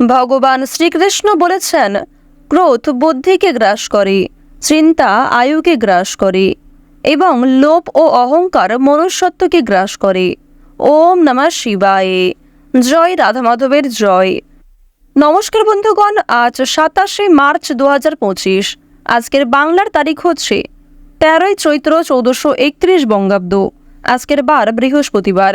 ভগবান শ্রীকৃষ্ণ বলেছেন, ক্রোধ বুদ্ধিকে গ্রাস করে, চিন্তা আয়ুকে গ্রাস করে, এবং লোভ ও অহংকার মনুষ্যত্বকে গ্রাস করে। ওম নমঃ শিবায়ে। জয় রাধা মাধবের জয়। নমস্কার বন্ধুগণ, আজ সাতাশে মার্চ দু পঁচিশ। আজকের বাংলার তারিখ হচ্ছে তেরোই চৈত্র চৌদ্দশো একত্রিশ বঙ্গাব্দ। আজকের বার বৃহস্পতিবার।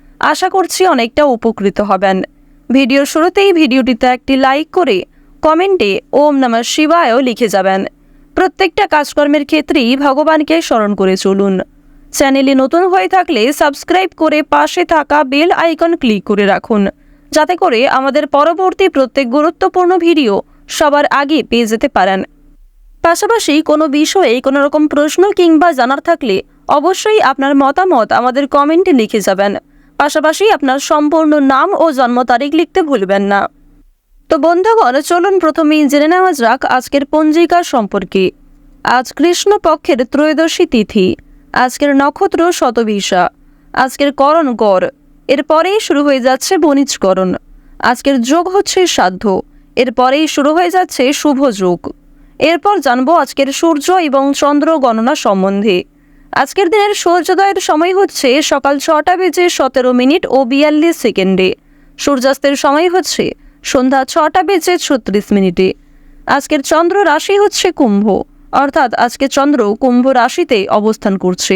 আশা করছি অনেকটা উপকৃত হবেন। ভিডিওর শুরুতেই ভিডিওটিতে একটি লাইক করে কমেন্টে ওম নমঃ শিবায়ও লিখে যাবেন। প্রত্যেকটা কাজকর্মের ক্ষেত্রেই ভগবানকে স্মরণ করে চলুন। চ্যানেলে নতুন হয়ে থাকলে সাবস্ক্রাইব করে পাশে থাকা বেল আইকন ক্লিক করে রাখুন। যাতে করে আমাদের পরবর্তী প্রত্যেক গুরুত্বপূর্ণ ভিডিও সবার আগে পেয়ে যেতে পারেন। পাশাপাশি কোনো বিষয়ে কোনো রকম প্রশ্ন কিংবা জানার থাকলে অবশ্যই আপনার মতামত আমাদের কমেন্টে লিখে যাবেন। পাশাপাশি আপনার সম্পূর্ণ নাম ও জন্ম তারিখ লিখতে ভুলবেন না। তো বন্ধুগণ, চলুন প্রথমেই জেনে নেওয়া যাক আজকের পঞ্জিকা সম্পর্কে। আজ কৃষ্ণ পক্ষের ত্রয়োদশী তিথি। আজকের নক্ষত্র শতবিশা। আজকের করণ গড়। এরপরেই শুরু হয়ে যাচ্ছে বণিজকরণ। আজকের যোগ হচ্ছে সাধ্য। এরপরেই শুরু হয়ে যাচ্ছে শুভ যোগ। এরপর জানব আজকের সূর্য এবং চন্দ্র গণনা সম্বন্ধে। আজকের দিনের সূর্যোদয়ের সময় হচ্ছে সকাল ছটা বেজে সতেরো মিনিট ও বিয়াল্লিশ সেকেন্ডে। সূর্যাস্তের সময় হচ্ছে সন্ধ্যা ছটা বেজে ছত্রিশ মিনিটে। আজকের চন্দ্র রাশি হচ্ছে কুম্ভ, অর্থাৎ আজকে চন্দ্র কুম্ভ রাশিতে অবস্থান করছে।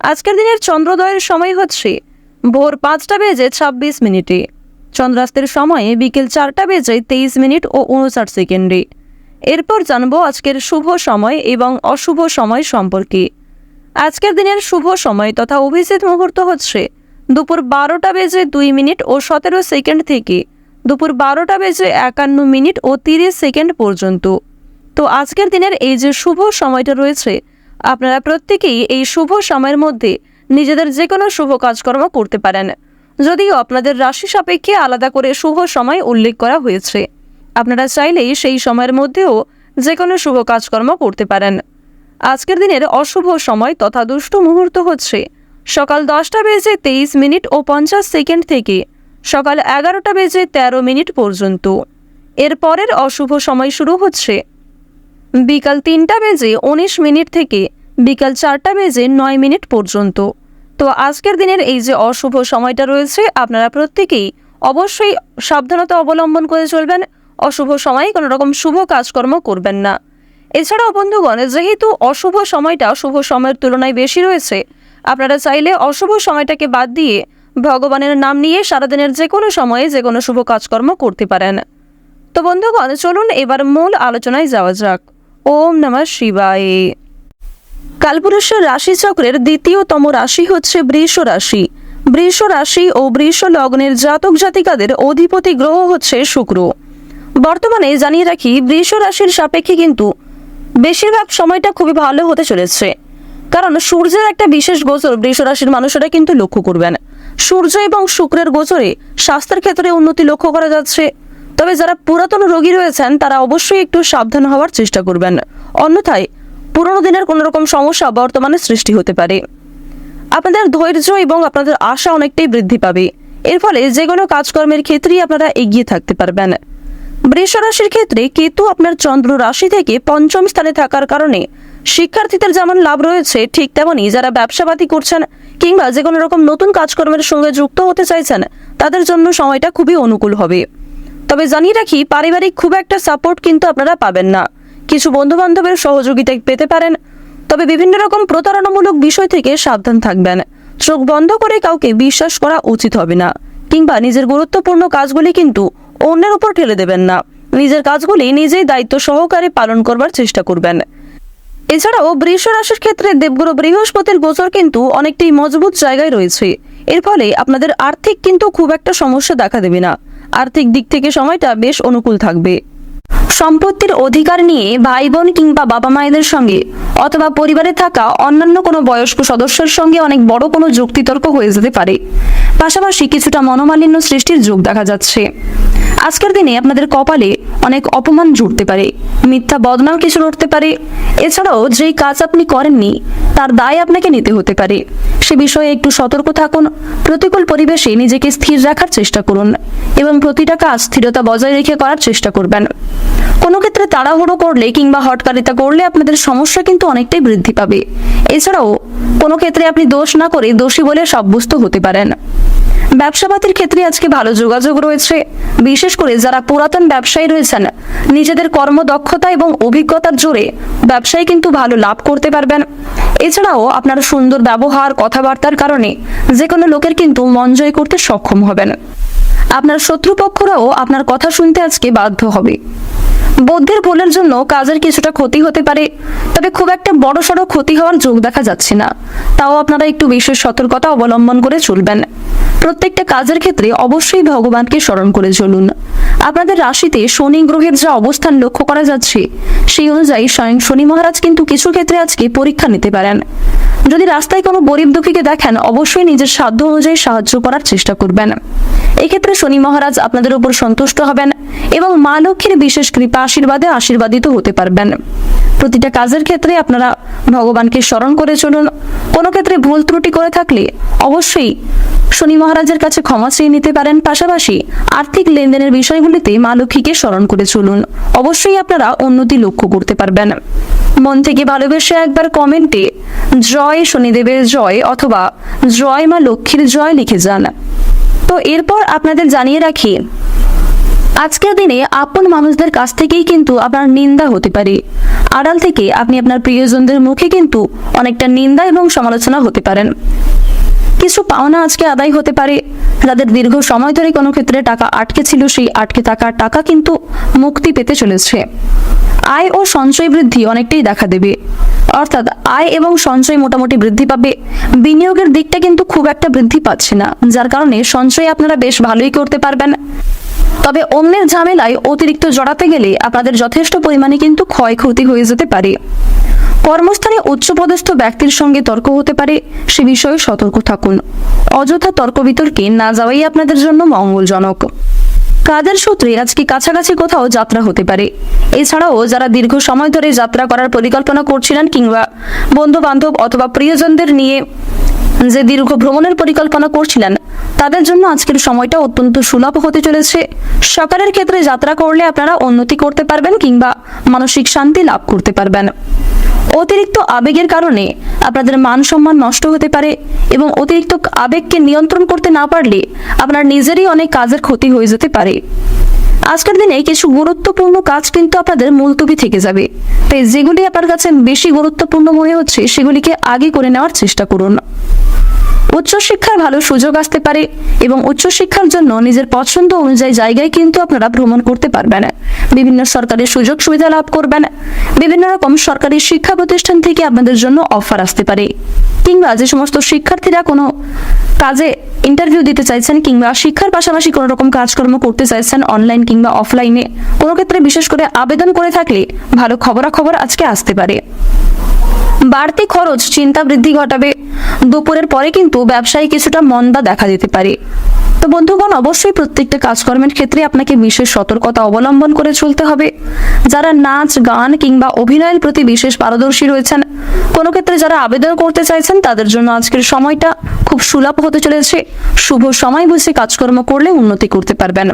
আজকের দিনের চন্দ্রোদয়ের সময় হচ্ছে ভোর পাঁচটা বেজে ছাব্বিশ মিনিটে। চন্দ্রাস্তের সময়ে বিকেল চারটা বেজে তেইশ মিনিট ও উনষাট সেকেন্ডে। এরপর জানব আজকের শুভ সময় এবং অশুভ সময় সম্পর্কে। আজকের দিনের শুভ সময় তথা অভিজিৎ মুহূর্ত হচ্ছে দুপুর বারোটা বেজে দুই মিনিট ও সতেরো সেকেন্ড থেকে দুপুর বারোটা বেজে একান্ন মিনিট ও তিরিশ সেকেন্ড পর্যন্ত। তো আজকের দিনের এই যে শুভ সময়টা রয়েছে, আপনারা প্রত্যেকেই এই শুভ সময়ের মধ্যে নিজেদের যে কোনো শুভ কাজকর্ম করতে পারেন। যদিও আপনাদের রাশি সাপেক্ষে আলাদা করে শুভ সময় উল্লেখ করা হয়েছে। আপনারা চাইলেই সেই সময়ের মধ্যেও যে কোনো শুভ কাজকর্ম করতে পারেন। আজকের দিনের অশুভ সময় তথা দুষ্ট মুহূর্ত হচ্ছে সকাল দশটা বেজে তেইশ মিনিট ও পঞ্চাশ সেকেন্ড থেকে সকাল এগারোটা বেজে তেরো মিনিট পর্যন্ত। এর পরের অশুভ সময় শুরু হচ্ছে বিকাল তিনটা বেজে উনিশ মিনিট থেকে বিকাল চারটা বেজে নয় মিনিট পর্যন্ত। তো আজকের দিনের এই যে অশুভ সময়টা রয়েছে, আপনারা প্রত্যেকেই অবশ্যই সাবধানতা অবলম্বন করে চলবেন। অশুভ সময়ে কোনো রকম শুভ কাজকর্ম করবেন না। এছাড়াও বন্ধুগণ, যেহেতু অশুভ সময়টা শুভ সময়ের তুলনায় বেশি রয়েছে, আপনারা চাইলে অশুভ সময়টাকে বাদ দিয়ে ভগবানের নাম নিয়ে সারাদিনের যে কোনো সময়ে যে কোনো শুভ কাজকর্ম করতে পারেন। তো বন্ধুগণ, চলুন এবার মূল আলোচনায় যাওয়া যাক। ওম নমঃ শিবায়। কালপুরুষের রাশিচক্রের দ্বিতীয়তম রাশি হচ্ছে বৃষ রাশি। বৃষ রাশি ও বৃষ লগ্নের জাতক জাতিকাদের অধিপতি গ্রহ হচ্ছে শুক্র। বর্তমানে জানিয়ে রাখি, বৃষ রাশির সাপেক্ষে কিন্তু বেশিরভাগ সময়টা খুবই ভালো হতে চলেছে। কারণ সূর্যের একটা বিশেষ গোচর বৃষ রাশির মানুষেরা কিন্তু লক্ষ্য করবেন। সূর্য এবং শুক্রের গোচরে স্বাস্থ্যের ক্ষেত্রে উন্নতি লক্ষ্য করা যাচ্ছে। তবে যারা পুরাতন রোগী রয়েছেন, তারা অবশ্যই একটু সাবধান হওয়ার চেষ্টা করবেন। অন্যথায় পুরনো দিনের কোনো রকম সমস্যা বর্তমানে সৃষ্টি হতে পারে। আপনাদের ধৈর্য এবং আপনাদের আশা অনেকটাই বৃদ্ধি পাবে। এর ফলে যে কোনো কাজকর্মের ক্ষেত্রেই আপনারা এগিয়ে থাকতে পারবেন। বৃষ রাশির ক্ষেত্রে কেতু আপনার চন্দ্র রাশি থেকে পঞ্চম স্থানে থাকার কারণে শিক্ষার্থীদের যেমন লাভ রয়েছে, ঠিক তেমনই যারা ব্যবসাপাতি করছেন কিংবা যে কোনো রকম নতুন কাজকর্মের সঙ্গে যুক্ত হতে চাইছেন, তাদের জন্য সময়টা খুবই অনুকূল হবে। তবে জানিয়ে রাখি, পারিবারিক খুব একটা সাপোর্ট কিন্তু আপনারা পাবেন না। কিছু বন্ধু বান্ধবের সহযোগিতা পেতে পারেন, তবে বিভিন্ন রকম প্রতারণামূলক বিষয় থেকে সাবধান থাকবেন। চোখ বন্ধ করে কাউকে বিশ্বাস করা উচিত হবে না, কিংবা নিজের গুরুত্বপূর্ণ কাজগুলি কিন্তু অন্যের উপর ঠেলে দেবেন না। নিজের কাজগুলি নিজেই দায়িত্ব সহকারে পালন করবার চেষ্টা করবেন। এছাড়াও বৃষ রাশির ক্ষেত্রে দেবগুরু বৃহস্পতির গোচর কিন্তু অনেকটাই মজবুত জায়গায় রয়েছে। এর ফলে আপনাদের আর্থিক কিন্তু খুব একটা সমস্যা দেখা দেবে না। আর্থিক দিক থেকে সময়টা বেশ অনুকূল থাকবে। সম্পত্তির অধিকার নিয়ে ভাই বোন কিংবা বাবা মায়েদের সঙ্গে অথবা পরিবারে থাকা অন্যান্য কোনো বয়স্ক সদস্যের সঙ্গে অনেক বড় কোনো যুক্তিতর্ক হয়ে যেতে পারে। পাশাপাশি কিছুটা মনোমালিন্য সৃষ্টির যোগ দেখা যাচ্ছে। আজকের দিনে আপনাদের কপালে অনেক অপমান জুড়তে পারে, মিথ্যা বদনাম কিছু উঠতে পারে। এছাড়াও যেই কাজ আপনি করেননি, তার দায় আপনাকে নিতে হতে পারে। সে বিষয়ে একটু সতর্ক থাকুন, প্রতিকূল পরিবেশে নিজেকে স্থির রাখার চেষ্টা করুন এবং প্রতিটা কাজ স্থিরতা বজায় রেখে করার চেষ্টা করবেন। কোনো ক্ষেত্রে তাড়াহুড়ো করলে কিংবা হটকারিতা করলে আপনাদের সমস্যা কিন্তু অনেকটাই বৃদ্ধি পাবে। এছাড়াও কোনো ক্ষেত্রে আপনি দোষ না করে দোষী বলে সাব্যস্ত হতে পারেন। ব্যবসাপাতির ক্ষেত্রে আজকে ভালো যোগাযোগ রয়েছে। বিশেষ করে যারা পুরাতন ব্যবসায়ী রয়েছেন, নিজেদের কর্মদক্ষতা এবং অভিজ্ঞতার জোরে ব্যবসায় কিন্তু ভালো লাভ করতে পারবেন। এছাড়াও আপনার সুন্দর ব্যবহার, কথাবার্তার কারণে যে কোনো লোকের কিন্তু মন জয় করতে সক্ষম হবেন। আপনার শত্রুপক্ষরাও আপনার কথা শুনতে আজকে বাধ্য হবে। বৌদ্ধের ভুলের জন্য কাজের কিছুটা ক্ষতি হতে পারে, তবে খুব একটা বড় সড়ো ক্ষতি হওয়ার যোগ দেখা যাচ্ছে না। তাও আপনারা একটু বিশেষ সতর্কতা অবলম্বন করে চলবেন। প্রত্যেকটা কাজের ক্ষেত্রে অবশ্যই ভগবানকে স্মরণ করে চলুন। আপনাদের রাশিতে শনি গ্রহের যা অবস্থান লক্ষ্য করা যাচ্ছে, সেই অনুযায়ী স্বয়ং শনি মহারাজ কিন্তু কিছু ক্ষেত্রে আজকে পরীক্ষা নিতে পারেন। যদি রাস্তায় কোনো গরিব দুঃখীকে দেখেন, অবশ্যই নিজের সাধ্য অনুযায়ী সাহায্য করার চেষ্টা করবেন। এক্ষেত্রে শনি মহারাজ আপনাদের উপর সন্তুষ্ট হবেন এবং মা লক্ষ্মীর বিশেষ কৃপা আশীর্বাদে আশীর্বাদিত হতে পারবেন। প্রতিটা কাজের ক্ষেত্রে আপনারা ভগবানকে স্মরণ করে চলুন। কোনো ক্ষেত্রে ভুল ত্রুটি করে থাকলে অবশ্যই শনি মহারাজের কাছে ক্ষমা চেয়ে নিতে পারেন। পাশাপাশি আর্থিক লেনদেনের বিষয়গুলিতে মা লক্ষ্মীকে স্মরণ করে চলুন। অবশ্যই আপনারা উন্নতি লক্ষ্য করতে পারবেন। মন থেকে ভালোবেসে একবার কমেন্টে জয় শনিদেবের জয় অথবা জয় মা লক্ষ্মীর জয় লিখে যান। তো এরপর আপনাদের জানিয়ে রাখি আজকের দিনে আপন মানুষদের কাছ থেকেই কিন্তু আপনার নিন্দা হতে পারে। আড়াল থেকে আপনি আপনার প্রিয়জনদের মুখে কিন্তু অনেকটা নিন্দা এবং সমালোচনা হতে পারেন। কিছু পাওনা আজকে আদায় হতে পারে। যাদের দীর্ঘ সময় ধরে কোনো ক্ষেত্রে টাকা আটকে ছিল, সেই আটকে থাকা টাকা কিন্তু মুক্তি পেতে চলেছে। আয় ও সঞ্চয় বৃদ্ধি অনেকটাই দেখা দেবে। অর্থাৎ আয় এবং সঞ্চয় মোটামুটি বৃদ্ধি পাবে। বিনিয়োগের দিকটা কিন্তু খুব একটা বৃদ্ধি পাচ্ছে না, যার কারণে সঞ্চয় আপনারা বেশ ভালোই করতে পারবেন। তবে অন্যের ঝামেলায় অতিরিক্ত জড়াতে গেলে আপনাদের যথেষ্ট পরিমাণে কিন্তু ক্ষয়ক্ষতি হয়ে যেতে পারে। কর্মস্থানে উচ্চপদস্থ ব্যক্তির সঙ্গে তর্ক হতে পারে, সে বিষয়ে সতর্ক থাকুন। অযথা তর্ক বিতর্কে না যাওয়াই আপনাদের জন্য মঙ্গলজনক। কাজের সূত্রে আজকে কাছাকাছি কোথাও যাত্রা হতে পারে? এছাড়াও যারা দীর্ঘ সময় ধরে যাত্রা করার পরিকল্পনা করছিলেন কিংবা বন্ধু বান্ধব অথবা প্রিয়জনদের নিয়ে যে দীর্ঘ ভ্রমণের পরিকল্পনা করছিলেন, তাদের জন্য আজকের সময়টা অত্যন্ত সুলভ হতে চলেছে। সকালের ক্ষেত্রে যাত্রা করলে আপনারা উন্নতি করতে পারবেন কিংবা মানসিক শান্তি লাভ করতে পারবেন। অতিরিক্ত আবেগের কারণে আপনাদের মান সম্মান নষ্ট হতে পারে এবং অতিরিক্ত আবেগকে নিয়ন্ত্রণ করতে না পারলে আপনার নিজেরই অনেক কাজের ক্ষতি হয়ে যেতে পারে। আজকের দিনে কিছু গুরুত্বপূর্ণ কাজ কিন্তু আপনাদের মুলতবি থেকে যাবে। তাই যেগুলি আপনার কাছে বেশি গুরুত্বপূর্ণ মনে হচ্ছে, সেগুলিকে আগে করে নেওয়ার চেষ্টা করুন। উচ্চশিক্ষার ভালো সুযোগ আসতে পারে এবং উচ্চশিক্ষার জন্য নিজের পছন্দ অনুযায়ী জায়গায় কিন্তু আপনারা ভ্রমণ করতে পারবেন। বিভিন্ন সরকারি সুযোগ সুবিধা লাভ করবেন। বিভিন্ন রকম সরকারি শিক্ষা প্রতিষ্ঠান থেকে আপনাদের জন্য অফার আসতে পারে। কিংবা যে সমস্ত শিক্ষার্থীরা কোনো কাজে ইন্টারভিউ দিতে চাইছেন কিংবা শিক্ষার পাশাপাশি কোনো রকম কাজকর্ম করতে চাইছেন অনলাইন কিংবা অফলাইনে কোনো ক্ষেত্রে বিশেষ করে আবেদন করে থাকলে ভালো খবরাখবর আজকে আসতে পারে। বাড়তি খরচ চিন্তা বৃদ্ধি ঘটাবে। দুপুরের পরে কিন্তু ব্যবসায়ী কিছুটা মন্দা দেখা দিতে পারে। তো বন্ধুগণ, অবশ্যই প্রত্যেকটা কাজকর্মের ক্ষেত্রে আপনাকে বিশেষ সতর্কতা অবলম্বন করে চলতে হবে। যারা নাচ, গান কিংবা অভিনয়ের প্রতি বিশেষ পারদর্শী রয়েছেন, কোনো ক্ষেত্রে যারা আবেদন করতে চাইছেন, তাদের জন্য আজকের সময়টা খুব সুলভ হতে চলেছে। শুভ সময় বুঝে কাজকর্ম করলে উন্নতি করতে পারবেন।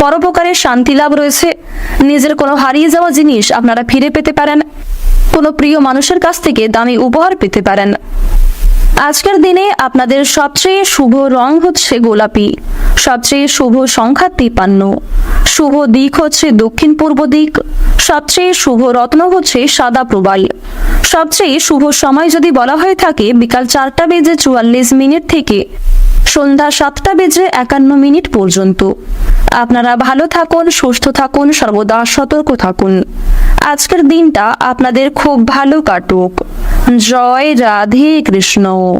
পরোপকারের শান্তি লাভ রয়েছে। নিজের কোনো হারিয়ে যাওয়া জিনিস আপনারা ফিরে পেতে পারেন। কোনো প্রিয় মানুষের কাছ থেকে দামি উপহার পেতে পারেন। আজকের দিনে আপনাদের সবচেয়ে শুভ রং হচ্ছে গোলাপি। সবচেয়ে শুভ সংখ্যা তিপান্ন। শুভ দিক হচ্ছে দক্ষিণ পূর্ব দিক। সবচেয়ে শুভ রত্ন হচ্ছে সাদা প্রবাল। সবচেয়ে শুভ সময় যদি বলা হয়ে থাকে, বিকাল চারটা বেজে চুয়াল্লিশ মিনিট থেকে সন্ধ্যা সাতটা বেজে একান্ন মিনিট পর্যন্ত। আপনারা ভালো থাকুন, সুস্থ থাকুন, সর্বদা সতর্ক থাকুন। আজকের দিনটা আপনাদের খুব ভালো কাটুক। জয় রাধে কৃষ্ণ।